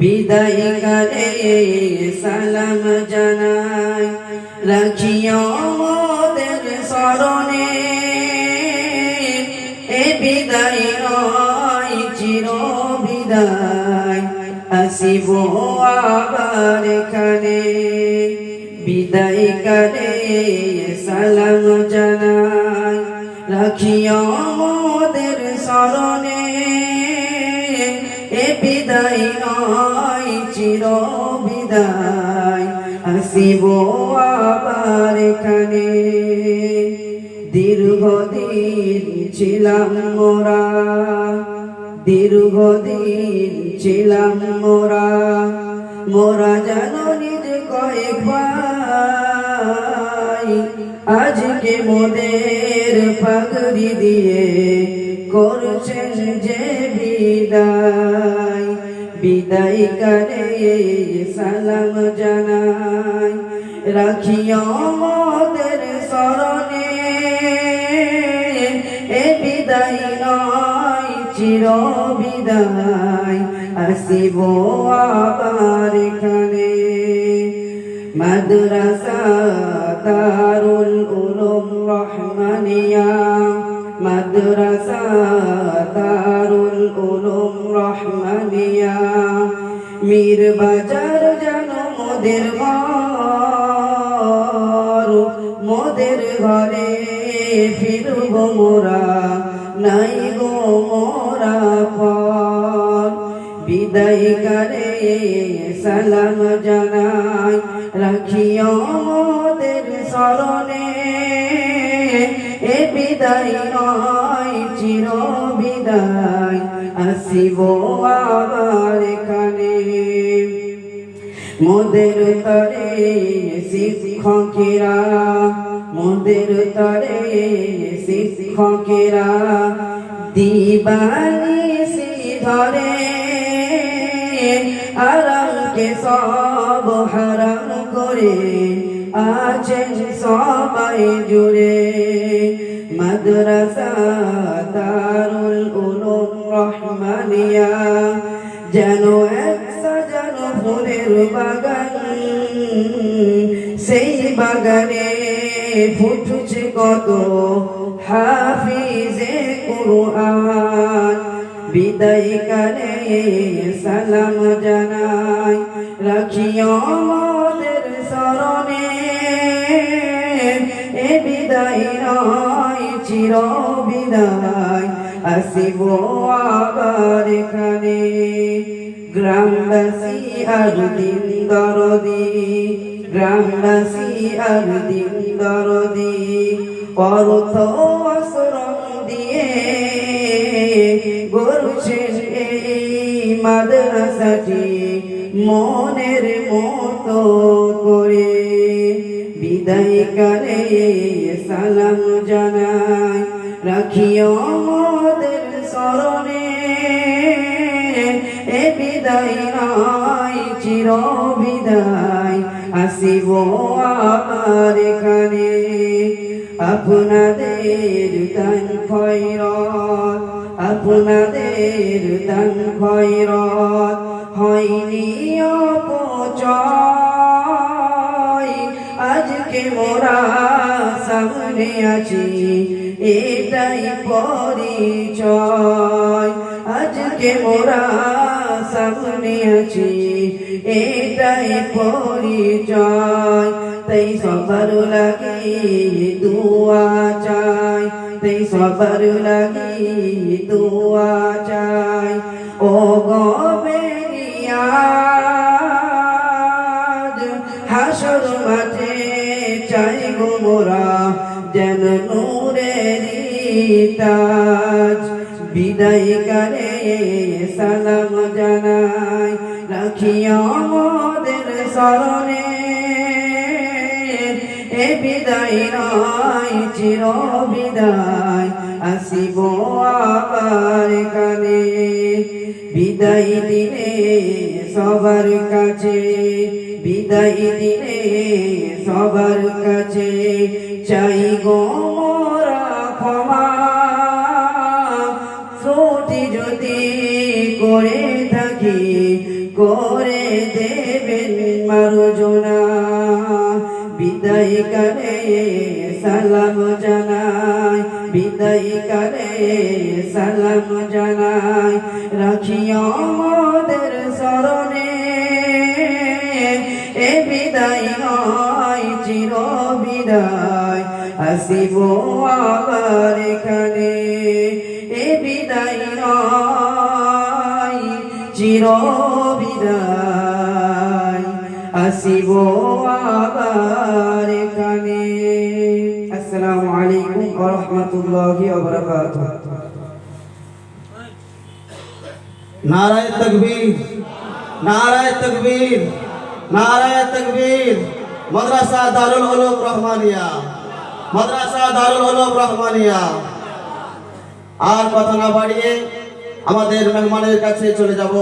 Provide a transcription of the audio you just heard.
বিদায় করে সালাম জানাই। রাখিও মোদের স্মরণে। এ বিদায় নয় চির বিদায়। আসিব আবার এখানে। বিদায় করে সালাম জানাই। রাখিও বিদায়, আসিব আবার এখানে। দীর্ঘদিন ছিলাম মোরা, দীর্ঘদিন ছিলাম মোরা মোরা জানো নিজ কয়েক আজকে মোদের পাগড়ি দিয়ে করছেন যে বিদায়। বিদায় করে, সালাম জানাই। রাখিও মোদের স্মরণে। এ বিদায় নয়, চির বিদায়। আসিব আবার এখানে। মাদ্রাসা দারুল উলুম রহমানিয়া। মাদ্রাসা উলুম রহমানিয়া। মীর বাজার জানো মোদের ঘর, মোদের ঘরে ফিরব মোরা, নাই গো মোরা পর। বিদায় করে সালাম জানাই, রাখিও মোদের স্মরণে। এ বিদায় নয়, চির বিদায়। আসিব আবার এখানে। মোদের তরে শিক্ষকেরা, মোদের তরে শিক্ষকেরা, দিবানি ধরে। আরামকে সব হারাম করে আছেন সবাই জুড়ে। মাদ্রাসা দারুল উলুম রহমানিয়া, যেন এক সাজানো ফুলের বাগান। সেই বাগানে ফুটছে কত হাফিজে কুরআন। বিদায় কালে সালাম জানাই রাখিও মোদের স্মরণে। এ বিদায় নয়, চির বিদায়। আসিব আবার এখানে। গ্রামবাসী আর দিন দরদি, গ্রামবাসী আর দিন দরদি অর্থ আশ্রম দিয়ে গড়ছেন এই মাদ্রাসাটি মনের মতো করে। বিদায় করে সালাম জানাই। রাখিও মোদের স্মরণে এ বিদায় নয় চির বিদায় আসিব আবার এখানে। আপনাদের দান খয়রত আপনাদের দান খয়রত হয়নি অপচয়। আজকে মোরা সামনে আছি এটাই পরিচয়। আজকে মোরা সামনে আছি, এটাই পরিচয়। তাই সবার লাগি দুয়া চাই, তাই সবার লাগি দুয়া চাই। ও গবেরিয়াজ হাসর মাঠে চাই গো মোরা, যেন নূরেরি তাজ বিদায় করে সালাম জানাই রাখিও মোদের স্মরণে। এ বিদায় নয়, চির বিদায়, আসিব আবার কানে। বিদায় দিলে সবার কাছে বিদায় দিলে সবার কাছে চাই গো মোরা ক্ষমা। ত্রুটি যদি করে থাকি, করে দেবেন মারজনা। বিদায় করে সালাম জানাই, বিদায় করে সালাম জানাই। রাখিও বিদায়। আসিব আবার এখানে, এ বিদায় নয়, চির বিদায়। আসিব আবার এখানে। আসসালামু আলাইকুম ওয়া রাহমাতুল্লাহি ওয়া বারাকাতুহু নারায় তকবীর নারায় তকবীর নারায় তকবীর। মাদ্রাসা দারুল উলুম রহমানিয়া। মাদ্রাসা দারুল উলুম রহমানিয়া। আর কথা না বাড়িয়ে আমাদের মেহমানের কাছে চলে যাব।